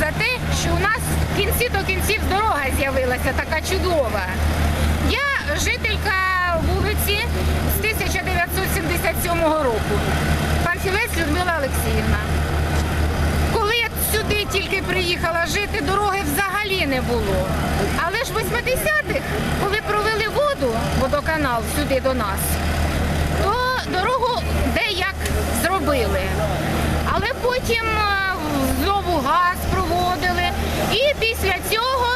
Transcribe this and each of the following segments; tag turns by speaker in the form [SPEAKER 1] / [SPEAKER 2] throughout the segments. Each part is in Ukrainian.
[SPEAKER 1] за те, що у нас в кінці до кінців дорога з'явилася така чудова. Я жителька вулиці з 1977 року. Панфілець Людмила Олексіївна. Коли я сюди тільки приїхала жити, дороги взагалі не було. Але ж 80-х, коли провели воду, водоканал сюди до нас, то дорогу деяк зробили. Але потім... Е, знову газ проводили. І після цього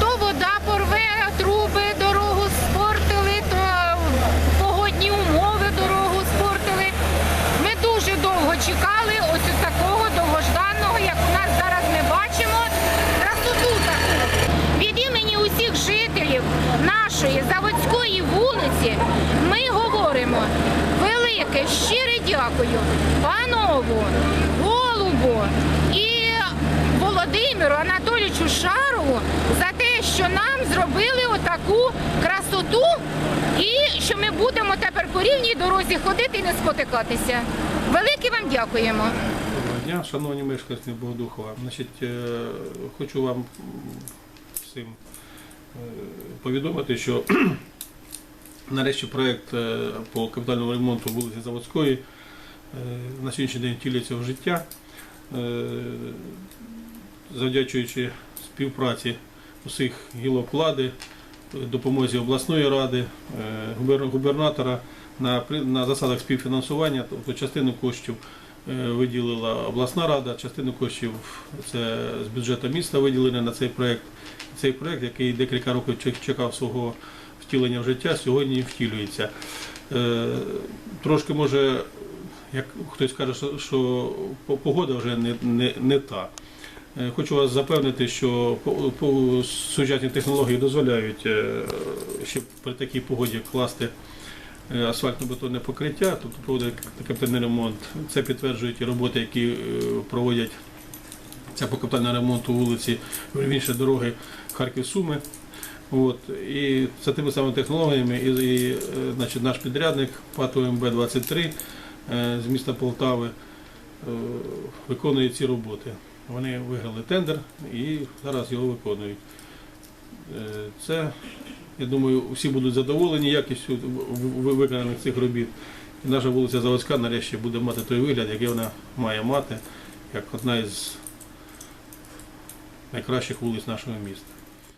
[SPEAKER 1] то вода порве труби, дорогу спортили, то погодні умови дорогу спортили. Ми дуже довго чекали ось такого довгожданого, як у нас зараз ми бачимо, красоту. Від імені усіх жителів нашої заводської вулиці ми говоримо велике, щире дякую панову, голубу і Володимиру Анатолійовичу Шарову за те, що нам зробили отаку красоту і що ми будемо тепер по рівній дорозі ходити і не спотикатися. Велике вам дякуємо.
[SPEAKER 2] Доброго дня, шановні мешканці Богодухова. Значить, е, хочу вам всім е, повідомити, що нарешті проєкт е, по капітальному ремонту вулиці Заводської на сьогоднішній день втілюється в життя, Е, завдячуючи співпраці усіх гілок влади, допомозі обласної ради, е, губернатора на, засадах співфінансування, тобто частину коштів е, виділила обласна рада, частину коштів це з бюджету міста виділені на цей проект. Цей проект, який декілька років чекав свого втілення в життя, сьогодні втілюється. Е, Трошки може, як хтось каже, що, погода вже не, не, не та. Е, Хочу вас запевнити, що сучасні технології дозволяють е, ще при такій погоді класти е, асфальтно-бетонне покриття, тобто проводить капітальний ремонт. Це підтверджують роботи, які проводять це по капітальному ремонту вулиці, вірніше дороги Харків-Суми. От. І за тими самими технологіями і, і, значить, наш підрядник ПАТ ОМБ-23 е, з міста Полтави е, виконує ці роботи. Вони виграли тендер і зараз його виконують. Е, Це, я думаю, всі будуть задоволені якістю виконаних цих робіт. І наша вулиця Заводська нарешті буде мати той вигляд, який вона має мати, як одна із найкращих вулиць нашого міста.